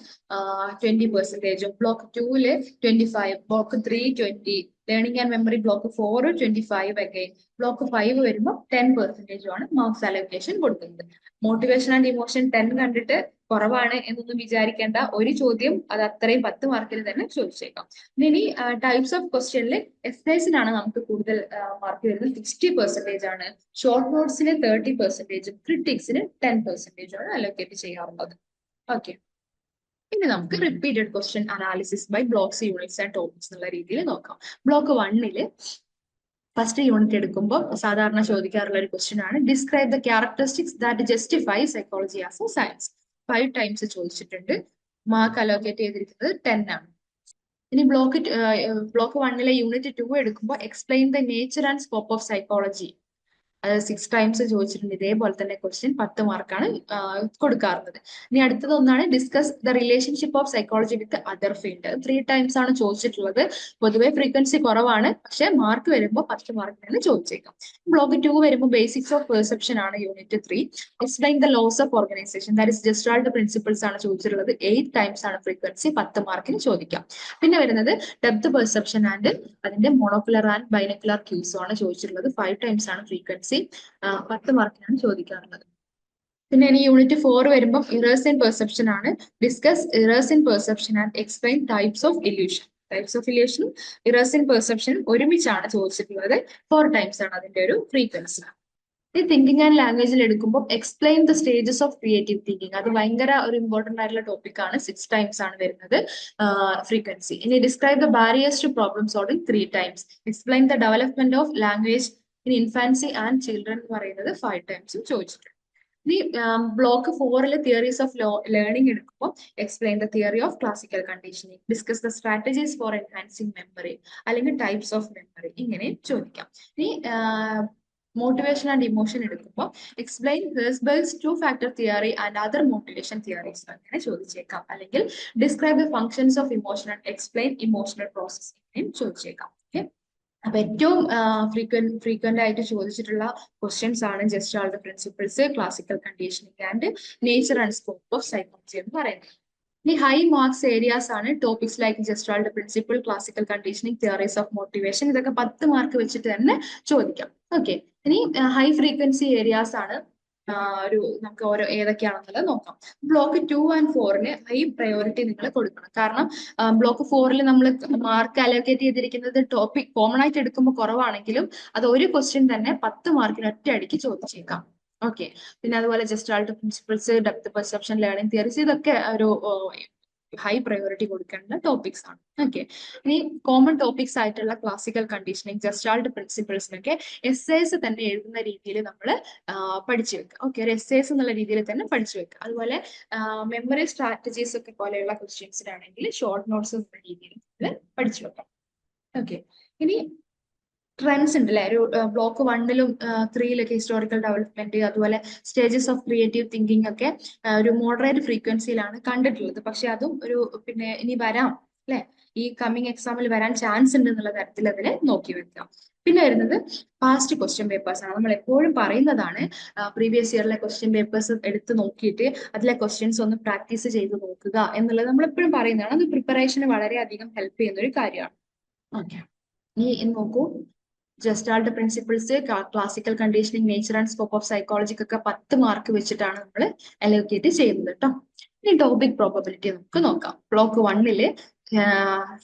ട്വന്റി പെർസെന്റേജും ബ്ലോക്ക് ടൂവിൽ twenty five block three twenty learning and memory block four twenty five again block five വരുമ്പോൾ ടെൻ പെർസെന്റേജും ആണ് മാർക്സ് അലോക്കേഷൻ കൊടുക്കുന്നത്. മോട്ടിവേഷൻ ആൻഡ് ഇമോഷൻ ടെൻ കണ്ടിട്ട് കുറവാണ് എന്നൊന്നും വിചാരിക്കേണ്ട. ഒരു ചോദ്യം അത് അത്രയും പത്ത് മാർക്കിൽ തന്നെ ചോദിച്ചേക്കാം. ഇനി ടൈപ്സ് ഓഫ് ക്വസ്റ്റ്യനിൽ എസ്സേസിനാണ് നമുക്ക് കൂടുതൽ മാർക്ക് വരുന്നത്. സിക്സ്റ്റി പെർസെന്റേജ് ആണ്. ഷോർട്ട് നോട്ട്സിന് തേർട്ടി പെർസെന്റേജും ക്രിട്ടിക്സിന് ടെൻ പെർസെന്റേജും ആണ് അലോക്കേറ്റ് ചെയ്യാറുള്ളത്. ഓക്കെ ഇനി നമുക്ക് repeated question analysis by blocks units and topics എന്നുള്ള രീതിയിൽ നോക്കാം. ബ്ലോക്ക് വണ്ണിൽ ഫസ്റ്റ് യൂണിറ്റ് എടുക്കുമ്പോൾ സാധാരണ ചോദിക്കാറുള്ള ഒരു ക്വസ്റ്റ്യൻ ആണ്. Describe the characteristics that justify psychology as a science five times ചോദിച്ചിട്ടുണ്ട്. മാർക്ക് അലോക്കേറ്റ് ചെയ്തിരിക്കുന്നത് ടെൻ ആണ്. ഇനി ബ്ലോക്ക് ബ്ലോക്ക് വണ്ണിലെ യൂണിറ്റ് ടു എടുക്കുമ്പോൾ explain the nature and scope of psychology അത് സിക്സ് ടൈംസ് ചോദിച്ചിട്ടുണ്ട് ഇതേപോലെ തന്നെ ക്വസ്റ്റ്യൻ പത്ത് മാർക്കാണ് കൊടുക്കാറുള്ളത്. ഇനി അടുത്തത് ഒന്നാണ് discuss the relationship of psychology with other field three times ആണ് ചോദിച്ചിട്ടുള്ളത്. പൊതുവെ ഫ്രീക്വൻസി കുറവാണ്. പക്ഷെ മാർക്ക് വരുമ്പോൾ പത്ത് മാർക്കിനാണ് ചോദിച്ചേക്കാം. ബ്ലോക്ക് ടു വരുമ്പോൾ ബേസിക്സ് ഓഫ് പെർസെപ്ഷൻ ആണ് unit three explain the laws of organization that is just principles ആണ് ചോദിച്ചിട്ടുള്ളത്. എയ്റ്റ് ടൈംസ് ആണ് ഫ്രീക്വൻസി പത്ത് മാർക്കിന് ചോദിക്കാം. പിന്നെ വരുന്നത് ഡെപ്ത് പെർസെപ്ഷൻ ആൻഡ് അതിന്റെ മോണോക്കുലർ ആൻഡ് ബൈനക്കുലർ ക്യൂസ് ആണ് ചോദിച്ചിട്ടുള്ളത്. ഫൈവ് ടൈംസ് ആണ് ഫ്രീക്വൻസി പത്ത് മാർക്കിനാണ് ചോദിക്കാറുള്ളത്. പിന്നെ ഇനി യൂണിറ്റ് ഫോർ വരുമ്പോൾ ഇറേഴ്സ് ഇൻ പെർസെപ്ഷൻ ആണ്. Discuss errors in perception and explain types of illusion types of ഇല്യൂഷനും errors in പെർസെപ്ഷനും ഒരുമിച്ചാണ് ചോദിച്ചിട്ടുള്ളത്. ഫോർ ടൈംസ് ആണ് അതിന്റെ ഒരു ഫ്രീക്വൻസി ഈ തിങ്കിങ് ആൻഡ് ലാംഗ്വേജിൽ എടുക്കുമ്പോൾ explain the stages of creative thinking അത് ഭയങ്കര ഒരു ഇമ്പോർട്ടന്റ് ആയിട്ടുള്ള ടോപ്പിക് ആണ്. സിക്സ് ടൈംസ് ആണ് വരുന്നത് ഫ്രീക്വൻസി ഇനി describe the barriers to problem solving three times explain the development of language in infancy and children എന്ന് പറയുന്നത് ഫൈവ് ടൈംസും ചോദിച്ചിട്ടുണ്ട്. ഇനി ബ്ലോക്ക് ഫോറിൽ തിയറീസ് ഓഫ് ലേണിംഗ് എടുക്കുമ്പോൾ explain the theory of classical conditioning discuss the strategies for enhancing memory അല്ലെങ്കിൽ types of memory ഇങ്ങനെ ചോദിക്കാം. ഇനി മോട്ടിവേഷൻ ആൻഡ് ഇമോഷൻ എടുക്കുമ്പോൾ explain Herzberg's two factor theory and other motivation theories അങ്ങനെ ചോദിച്ചേക്കാം. അല്ലെങ്കിൽ describe the functions of emotion and explain emotional process ഇങ്ങനെയും ചോദിച്ചേക്കാം. ഓക്കെ അപ്പൊ ഏറ്റവും ഫ്രീക്വന്റ് ഫ്രീക്വന്റ് ആയിട്ട് ചോദിച്ചിട്ടുള്ള ക്വസ്റ്റ്യൻസ് ആണ് just the principles classical conditioning and nature and scope of psychology എന്ന് പറയുന്നത്. ഇനി ഹൈ മാർക്സ് ഏരിയാസ് ആണ് topics like just all the principle classical conditioning theories of motivation ഇതൊക്കെ പത്ത് മാർക്ക് വെച്ചിട്ട് തന്നെ ചോദിക്കാം. ഓക്കെ ഇനി ഹൈ ഫ്രീക്വൻസി ഏരിയാസ് ആണ് ഒരു നമുക്ക് ഓരോ ഏതൊക്കെയാണെന്നുള്ളത് നോക്കാം. ബ്ലോക്ക് ടു ആൻഡ് ഫോറിന് ഹൈ പ്രയോറിറ്റി നിങ്ങൾ കൊടുക്കണം. കാരണം ബ്ലോക്ക് ഫോറിൽ നമ്മൾ മാർക്ക് അലോക്കേറ്റ് ചെയ്തിരിക്കുന്നത് ടോപ്പിക് കോമൺ ആയിട്ട് എടുക്കുമ്പോൾ കുറവാണെങ്കിലും അത് ഒരു ക്വസ്റ്റ്യൻ തന്നെ പത്ത് മാർക്കിന് ഒറ്റ അടിക്ക് ചോദിച്ചേക്കാം. ഓക്കെ പിന്നെ അതുപോലെ gestalt principles depth perception learning theories ഇതൊക്കെ ഒരു ഹൈ പ്രയോറിറ്റി കൊടുക്കേണ്ട ടോപ്പിക്സ് ആണ്. ഓക്കെ ഇനി കോമൺ ടോപ്പിക്സ് ആയിട്ടുള്ള ക്ലാസിക്കൽ കണ്ടീഷനിങ് ജസ്റ്റാൾഡ് പ്രിൻസിപ്പിൾസിനൊക്കെ എസ് എസ് തന്നെ എഴുതുന്ന രീതിയിൽ നമ്മൾ പഠിച്ചു വെക്കുക ഓക്കെ ഒരു എസ് എസ് എന്നുള്ള രീതിയിൽ തന്നെ പഠിച്ചു വെക്കുക അതുപോലെ മെമ്മറി സ്ട്രാറ്റജീസ് ഒക്കെ പോലെയുള്ള ക്വസ്റ്റ്യൻസിനാണെങ്കിൽ ഷോർട്ട് നോട്ട്സ് എന്നുള്ള രീതിയിൽ പഠിച്ചു വെക്കാം. ട്രെൻഡ്സ് ഉണ്ട് അല്ലെ ഒരു ബ്ലോക്ക് വണ്ണിലും ത്രീയിലൊക്കെ ഹിസ്റ്റോറിക്കൽ ഡെവലപ്മെന്റ് അതുപോലെ സ്റ്റേജസ് ഓഫ് ക്രിയേറ്റീവ് തിങ്കിങ് ഒക്കെ ഒരു മോഡറേറ്റ് ഫ്രീക്വൻസിയിലാണ് കണ്ടിട്ടുള്ളത്. പക്ഷെ അതും ഒരു പിന്നെ ഇനി വരാം അല്ലെ? ഈ കമ്മിങ് എക്സാമിൽ വരാൻ ചാൻസ് ഉണ്ട് എന്നുള്ള തരത്തിൽ അതിനെ നോക്കി വെക്കാം. പിന്നെ വരുന്നത് പാസ്റ്റ് ക്വസ്റ്റ്യൻ പേപ്പേഴ്സ് ആണ്. നമ്മൾ എപ്പോഴും പറയുന്നതാണ് പ്രീവിയസ് ഇയറിലെ ക്വസ്റ്റ്യൻ പേപ്പേഴ്സ് എടുത്ത് നോക്കിയിട്ട് അതിലെ ക്വസ്റ്റ്യൻസ് ഒന്ന് പ്രാക്ടീസ് ചെയ്ത് നോക്കുക എന്നുള്ളത് നമ്മൾ എപ്പോഴും പറയുന്നതാണ്. അത് പ്രിപ്പറേഷന് വളരെയധികം ഹെൽപ്പ് ചെയ്യുന്ന ഒരു കാര്യമാണ്. ഓക്കെ ഇനി നോക്കൂ. Gestalt principles classical conditioning nature and scope of സൈക്കോളജിക്കൊക്കെ പത്ത് മാർക്ക് വെച്ചിട്ടാണ് നമ്മൾ അലോക്കേറ്റ് ചെയ്യുന്നത് കേട്ടോ ഇനി ടോപ്പിക് പ്രോബബിലിറ്റി നമുക്ക് നോക്കാം. ബ്ലോക്ക് വണ്ണിൽ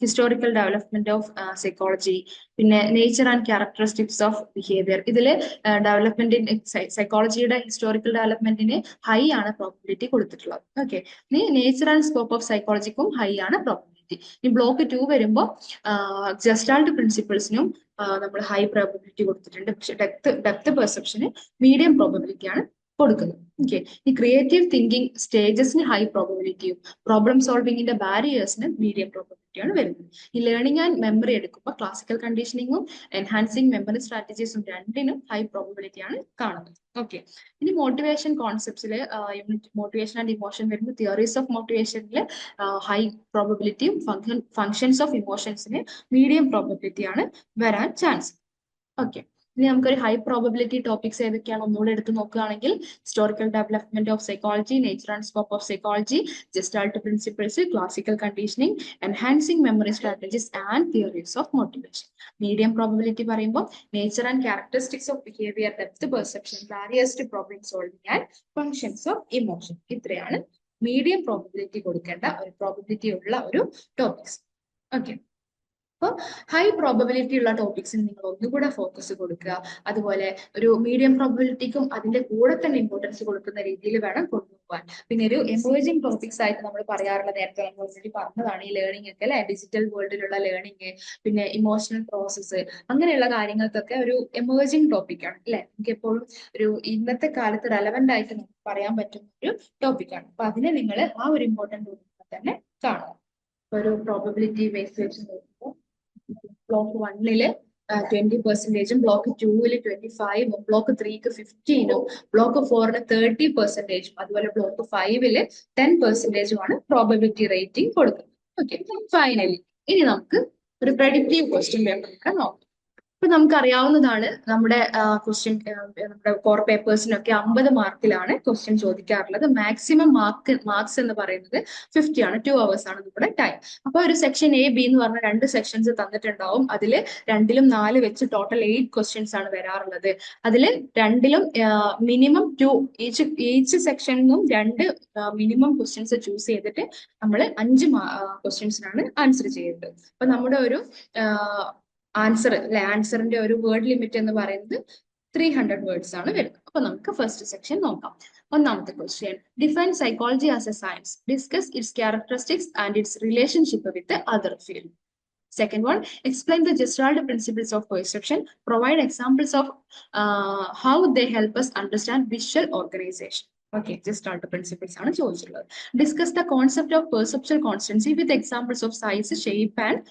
ഹിസ്റ്റോറിക്കൽ ഡെവലപ്മെന്റ് ഓഫ് സൈക്കോളജി പിന്നെ nature and characteristics of behaviour ഇതിൽ ഡെവലപ്മെന്റിന് സൈക്കോളജിയുടെ ഹിസ്റ്റോറിക്കൽ ഡെവലപ്മെന്റിന് ഹൈ ആണ് പ്രോബിലിറ്റി കൊടുത്തിട്ടുള്ളത്. Okay nature and scope of സൈക്കോളജിക്കും high ആണ് പ്രോബിലിറ്റി ഇനി ബ്ലോക്ക് ടു വരുമ്പോൾ ജസ്റ്റാൾട്ട് പ്രിൻസിപ്പിൾസിനും നമ്മൾ ഹൈ പ്രോബിലിറ്റി കൊടുത്തിട്ടുണ്ട്. പക്ഷെ ഡെപ്ത് ഡെപ്ത് പെർസെപ്ഷന് മീഡിയം പ്രോബിലിറ്റി ആണ്. കൊടുക്കുന്നത് ഓക്കെ ഈ ക്രിയേറ്റീവ് തിങ്കിങ് സ്റ്റേജസിന് ഹൈ പ്രോബിലിറ്റിയും പ്രോബ്ലം സോൾവിങ്ങിന്റെ ബാരിയേഴ്സിന് മീഡിയം പ്രോബിലിറ്റിയാണ് വരുന്നത്. ഈ ലേണിംഗ് ആൻഡ് മെമ്മറി എടുക്കുമ്പോൾ ക്ലാസിക്കൽ കണ്ടീഷനിങ്ങും എൻഹാൻസിങ് മെമ്മറി സ്ട്രാറ്റജീസും രണ്ടിനും ഹൈ പ്രോബിലിറ്റിയാണ് കാണുന്നത്. ഓക്കെ ഇനി മോട്ടിവേഷൻ കോൺസെപ്റ്റ്സിൽ യൂണിറ്റ് മോട്ടിവേഷൻ ആൻഡ് ഇമോഷൻ വരുമ്പോൾ തിയറീസ് ഓഫ് മോട്ടിവേഷനിൽ ഹൈ പ്രോബിലിറ്റിയും ഫങ്ഷൻ ഫങ്ഷൻസ് ഓഫ് ഇമോഷൻസിന് മീഡിയം പ്രോബിലിറ്റിയാണ് വരാൻ ചാൻസ് ഓക്കെ ഇനി നമുക്കൊരു ഹൈ പ്രോബിലിറ്റി ടോപ്പിക്സ് ഏതൊക്കെയാണ് ഒന്നുകൂടെ എടുത്ത് നോക്കുകയാണെങ്കിൽ historical development of psychology nature and scope of psychology gestalt principles classical conditioning enhancing memory strategies and theories of motivation medium probability പറയുമ്പോൾ nature and characteristics of behaviour depth perception barriers to problem solving and functions of emotion ഇത്രയാണ്. Medium probability കൊടുക്കേണ്ട ഒരു probability ഉള്ള ഒരു topics okay അപ്പോൾ high probability ഉള്ള ടോപ്പിക്സിന് നിങ്ങൾ ഒന്നുകൂടെ ഫോക്കസ് കൊടുക്കുക. അതുപോലെ ഒരു മീഡിയം പ്രോബിലിറ്റിക്കും അതിന്റെ കൂടെ തന്നെ ഇമ്പോർട്ടൻസ് കൊടുക്കുന്ന രീതിയിൽ വേണം കൊണ്ടുപോകാൻ. പിന്നെ ഒരു എമേർജിംഗ് ടോപ്പിക്സ് ആയിട്ട് നമ്മൾ പറയാറുള്ള നേരത്തെ നമ്മൾ ഓൾറെഡി പറഞ്ഞതാണ് ഈ ലേണിംഗ് ഒക്കെ അല്ലെ? ഡിജിറ്റൽ വേൾഡിലുള്ള ലേണിംഗ് പിന്നെ ഇമോഷണൽ പ്രോസസ്സ് അങ്ങനെയുള്ള കാര്യങ്ങൾക്കൊക്കെ ഒരു എമേർജിംഗ് ടോപ്പിക്കാണ് അല്ലെ? നമുക്ക് എപ്പോഴും ഒരു ഇന്നത്തെ കാലത്ത് റെലവെന്റ് ആയിട്ട് നമുക്ക് പറയാൻ പറ്റുന്ന ഒരു ടോപ്പിക്കാണ് അപ്പൊ അതിനെ നിങ്ങൾ ആ ഒരു ഇമ്പോർട്ടന്റ് തന്നെ കാണുക ഒരു പ്രോബബിലിറ്റി ബേസ് വെച്ച് നോക്കുമ്പോൾ ബ്ലോക്ക് വണ്ണിൽ ട്വന്റി പെർസെന്റേജും ബ്ലോക്ക് ടൂവിൽ ട്വന്റി ഫൈവും ബ്ലോക്ക് ത്രീക്ക് ഫിഫ്റ്റീനും ബ്ലോക്ക് ഫോറിന് തേർട്ടി പെർസെന്റേജും അതുപോലെ ബ്ലോക്ക് ഫൈവിൽ ടെൻ പെർസെന്റേജും ആണ് പ്രോബബിലിറ്റി റേറ്റിംഗ് കൊടുക്കുന്നത്. ഓക്കെ ഫൈനലി ഇനി നമുക്ക് ഒരു പ്രെഡിക്റ്റീവ് ക്വസ്റ്റ്യൻ പേപ്പർ നോക്കാം. ഇപ്പൊ നമുക്ക് അറിയാവുന്നതാണ് നമ്മുടെ ക്വസ്റ്റ്യൻ നമ്മുടെ കോർ പേപ്പേഴ്സിനൊക്കെ അമ്പത് മാർക്കിലാണ് ക്വസ്റ്റ്യൻ ചോദിക്കാറുള്ളത്. മാക്സിമം മാർക്ക് മാർക്സ് എന്ന് പറയുന്നത് ഫിഫ്റ്റി ആണ്. ടു അവേഴ്സ് ആണ് നമ്മുടെ ടൈം അപ്പൊ ഒരു സെക്ഷൻ എ ബി എന്ന് പറഞ്ഞ രണ്ട് സെക്ഷൻസ് തന്നിട്ടുണ്ടാവും. അതിൽ രണ്ടിലും നാല് വെച്ച് ടോട്ടൽ എയ്റ്റ് ക്വസ്റ്റ്യൻസ് ആണ് വരാറുള്ളത്. അതിൽ രണ്ടിലും മിനിമം ടു ഈച്ച് ഈച്ച് സെക്ഷനിലും രണ്ട് മിനിമം ക്വസ്റ്റ്യൻസ് ചൂസ് ചെയ്തിട്ട് നമ്മൾ അഞ്ച് ക്വസ്റ്റ്യൻസിനാണ് ആൻസർ ചെയ്യുന്നത് അപ്പൊ നമ്മുടെ ഒരു ആൻസർ അല്ലെ ആൻസറിന്റെ ഒരു വേർഡ് ലിമിറ്റ് എന്ന് പറയുന്നത് ത്രീ ഹൺഡ്രഡ് വേർഡ്സ് ആണ് വരുന്നത് അപ്പൊ നമുക്ക് ഫസ്റ്റ് സെക്ഷൻ നോക്കാം ഒന്നാമത്തെ question define psychology as a science discuss its characteristics and its relationship with other field Second one, explain the Gestalt principles of perception. Provide examples of uh, how they help us understand visual organization. Okay, Gestalt principles. Discuss the concept of perceptual constancy with examples of size, shape and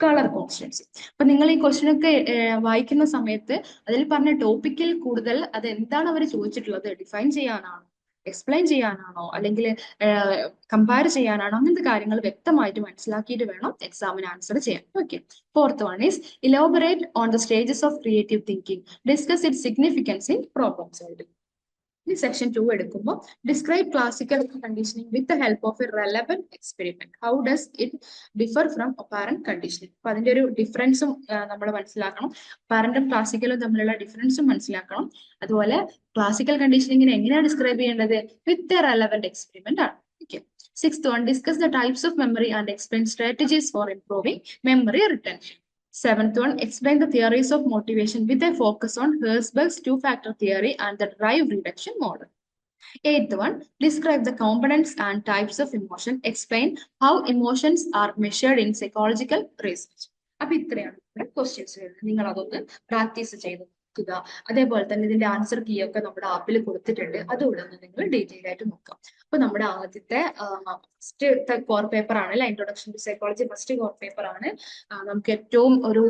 colour constancy അപ്പൊ നിങ്ങൾ ഈ question ഒക്കെ വായിക്കുന്ന സമയത്ത് അതിൽ പറഞ്ഞ ടോപ്പിക്കിൽ കൂടുതൽ അത് എന്താണ് അവർ ചോദിച്ചിട്ടുള്ളത്? ഡിഫൈൻ ചെയ്യാനാണോ? എക്സ്പ്ലെയിൻ ചെയ്യാനാണോ? അല്ലെങ്കിൽ കമ്പയർ ചെയ്യാനാണോ? അങ്ങനത്തെ കാര്യങ്ങൾ വ്യക്തമായിട്ട് മനസ്സിലാക്കിയിട്ട് വേണം എക്സാമിന് ആൻസർ ചെയ്യാൻ. Okay fourth one is elaborate on the stages of creative thinking discuss it significance in problem solving ഇനി സെക്ഷൻ ടു എടുക്കുമ്പോൾ describe classical conditioning with help of a relevant experiment how does it differ from operant conditioning അപ്പൊ അതിന്റെ ഒരു ഡിഫറൻസും നമ്മൾ മനസ്സിലാക്കണം. പാരന്റും ക്ലാസിക്കലും തമ്മിലുള്ള ഡിഫറൻസും മനസ്സിലാക്കണം. അതുപോലെ ക്ലാസിക്കൽ കണ്ടീഷനിങ്ങിനെ എങ്ങനെയാണ് ഡിസ്ക്രൈബ് ചെയ്യേണ്ടത്? വിത്ത് എ റെലവെന്റ് എക്സ്പെരിമെന്റ് ആണ്. Okay six one discuss the types of memory and explain strategies for improving memory retention Seventh one, explain the theories of motivation with a focus on Herzberg's two-factor theory and the drive reduction model. Eighth one, describe the components and types of emotion. Explain how emotions are measured in psychological research. അപ്പൊ ഇത്രയാണ് നമ്മുടെ questions വരുന്നത് നിങ്ങൾ അതൊന്ന് practice ചെയ്ത് നോക്കുക അതേപോലെ തന്നെ ഇതിന്റെ ആൻസർ കീ ഒക്കെ നമ്മുടെ ആപ്പിൽ കൊടുത്തിട്ടുണ്ട് അതുകൂടെ ഒന്ന് നിങ്ങൾ ഡീറ്റെയിൽ ആയിട്ട് നോക്കാം അപ്പൊ നമ്മുടെ ആദ്യത്തെ ഫസ്റ്റ് കോർ പേപ്പർ ആണ് അല്ലെ? Introduction to psychology first core paper ആണ്. നമുക്ക് ഏറ്റവും ഒരു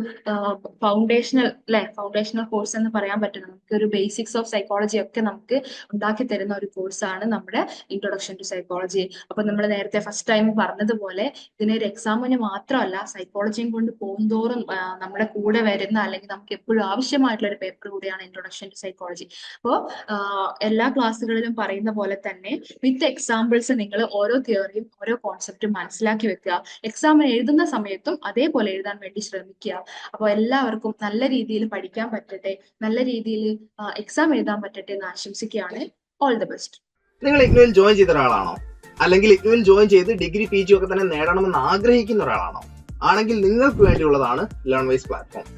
ഫൗണ്ടേഷണൽ അല്ലെ? ഫൗണ്ടേഷണൽ കോഴ്സ് എന്ന് പറയാൻ പറ്റും നമുക്ക് ഒരു ബേസിക്സ് ഓഫ് സൈക്കോളജി ഒക്കെ നമുക്ക് ഉണ്ടാക്കി തരുന്ന ഒരു കോഴ്സാണ് നമ്മുടെ ഇൻട്രൊഡക്ഷൻ ടു സൈക്കോളജി അപ്പൊ നമ്മൾ നേരത്തെ ഫസ്റ്റ് ടൈം പറഞ്ഞതുപോലെ ഇതിനെ ഒരു എക്സാമിന് മാത്രമല്ല സൈക്കോളജിയും കൊണ്ട് പോകുന്തോറും നമ്മുടെ കൂടെ വരുന്ന അല്ലെങ്കിൽ നമുക്ക് എപ്പോഴും ആവശ്യമായിട്ടുള്ള ഒരു പേപ്പർ കൂടിയാണ് ഇൻട്രൊഡക്ഷൻ ടു സൈക്കോളജി അപ്പോൾ എല്ലാ ക്ലാസ്സുകളിലും പറയുന്ന പോലെ തന്നെ വിത്ത് എക്സാമ്പിൾസ് നിങ്ങൾ ഓരോ തിയറിയും ഓരോ കോൺസെപ്റ്റും മനസ്സിലാക്കി വെക്കുക. എക്സാമിന് എഴുതുന്ന സമയത്തും അതേപോലെ എഴുതാൻ വേണ്ടി ശ്രമിക്കുക. അപ്പോൾ എല്ലാവർക്കും നല്ല രീതിയിൽ പഠിക്കാൻ പറ്റട്ടെ നല്ല രീതിയിൽ എക്സാം എഴുതാൻ പറ്റട്ടെ എന്ന് ആശംസിക്കുകയാണ്. ഓൾ ദി ബെസ്റ്റ് നിങ്ങൾ ഇഗ്നുവിൽ ജോയിൻ ചെയ്ത ഒരാളാണോ? അല്ലെങ്കിൽ ഇഗ്നുവിൽ ജോയിൻ ചെയ്ത് ഡിഗ്രി പി ജി ഒക്കെ തന്നെ നേടണമെന്ന് ആഗ്രഹിക്കുന്ന ഒരാളാണോ? ആണെങ്കിൽ നിങ്ങൾക്ക് വേണ്ടിയുള്ളതാണ് ലേൺ വൈസ് പ്ലാറ്റ്ഫോം